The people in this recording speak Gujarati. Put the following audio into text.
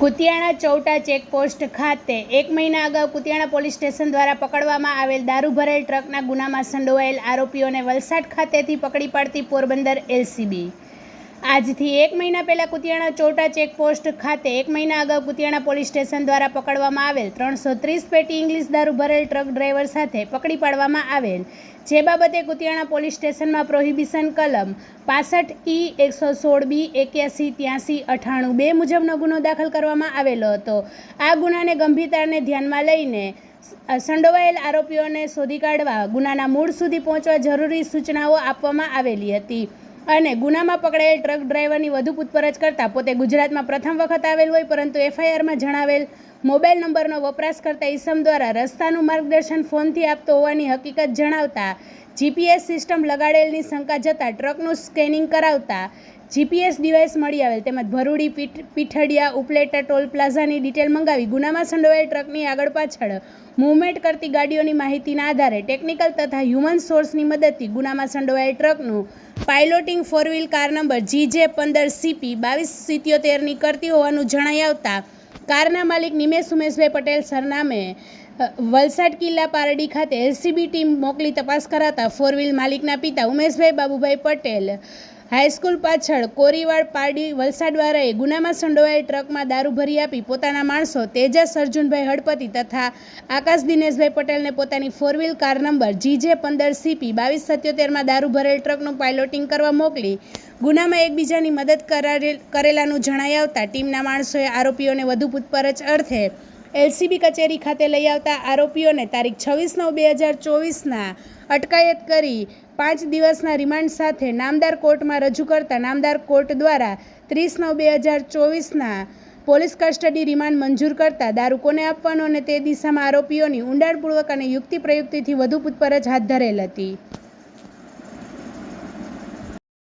કુતિયાણા ચૌટા ચેકપોસ્ટ ખાતે એક મહિના અગાઉ કુતિયાણા પોલીસ સ્ટેશન દ્વારા પકડવામાં આવેલ દારૂ ભરેલ ટ્રકના ગુનામાં સંડોવાયેલ આરોપીઓને વલસાડ ખાતેથી પકડી પાડતી પોરબંદર એલસીબી. આજથી એક મહિના પહેલાં કુતિયાણા ચોટા ચેકપોસ્ટ ખાતે એક મહિના અગાઉ કુતિયાણા પોલીસ સ્ટેશન દ્વારા પકડવામાં આવેલ ત્રણસો ત્રીસ પેટી ઇંગ્લિશ દારૂ ભરેલ ટ્રક ડ્રાઈવર સાથે પકડી પાડવામાં આવેલ. જે બાબતે કુતિયાણા પોલીસ સ્ટેશનમાં પ્રોહિબિશન કલમ પાસઠ ઈ એકસો સોળ બી એક્યાસી ત્યાંસી અઠ્ઠાણું બે મુજબનો ગુનો દાખલ કરવામાં આવેલો હતો. આ ગુનાને ગંભીરતાને ધ્યાનમાં લઈને સંડોવાયેલ આરોપીઓને શોધી કાઢવા ગુનાના મૂળ સુધી પહોંચવા જરૂરી સૂચનાઓ આપવામાં આવેલી હતી. અને ગુનામાં પકડાયેલ ટ્રક ડ્રાઈવરની વધુ પૂછપરછ કરતાં પોતે ગુજરાતમાં પ્રથમ વખત આવેલ હોય, પરંતુ એફઆઈઆરમાં જણાવેલ મોબાઈલ નંબરનો વપરાશ કરતા ઈસમ દ્વારા રસ્તાનું માર્ગદર્શન ફોનથી આપતો હોવાની હકીકત જણાવતા જીપીએસ સિસ્ટમ લગાડેલની શંકા જતાં ટ્રકનું સ્કેનિંગ કરાવતા જીપીએસ ડિવાઇસ મળી આવેલ. તેમજ ભરૂડી, પીઠ, પીઠડિયા, ઉપલેટા, ટોલ પ્લાઝાની ડિટેલ મંગાવી ગુનામાં સંડોવાયેલ ટ્રકની આગળ પાછળ મૂવમેન્ટ કરતી ગાડીઓની માહિતીના આધારે ટેકનિકલ તથા હ્યુમન સોર્સની મદદથી ગુનામાં સંડોવાયેલ ટ્રકનું piloting four wheel car number G J પંદર સીપી બાવીસ સિત્યોતેરની કરતી હોવાનું જણાઈ આવતા કારના માલિક નિમેશ ઉમેશભાઈ પટેલ સરનામે વલસાડ કિલ્લા પારડી ખાતે એલસીબી ટીમ મોકલી તપાસ કરાતા ફોર વ્હીલ માલિકના પિતા ઉમેશભાઈ બાબુભાઈ પટેલ હાઈસ્કૂલ પાછળ કોરીવાડ પારડી વલસાડવાળાએ ગુનામાં સંડોવાયેલ ટ્રકમાં દારૂ ભરી આપી પોતાના માણસો તેજસ અર્જુનભાઈ હળપતિ તથા આકાશ દિનેશભાઈ પટેલને પોતાની four wheel car number G J પંદર સીપી બાવીસ સત્યોતેરમાં દારૂ ભરેલ ટ્રકનું પાયલોટિંગ કરવા મોકલી ગુનામાં એકબીજાની મદદ કરેલાનું જણાઈ આવતા ટીમના માણસોએ આરોપીઓને વધુ પૂછપરછ અર્થે એલસીબી કચેરી ખાતે લઈ આવતા આરોપીઓને તારીખ છવ્વીસ નવ બે હજાર ચોવીસના અટકાયત કરી પાંચ દિવસના રિમાન્ડ સાથે નામદાર કોર્ટમાં રજૂ કરતા નામદાર કોર્ટ દ્વારા ત્રીસ નવ બે હજાર ચોવીસના પોલીસ કસ્ટડી રિમાન્ડ મંજૂર કરતા દારૂ કોને આપવાનો અને તે દિશામાં આરોપીઓની ઊંડાણપૂર્વક અને યુક્તિ પ્રયુક્તિથી વધુ પૂછપરછ હાથ ધરેલ હતી.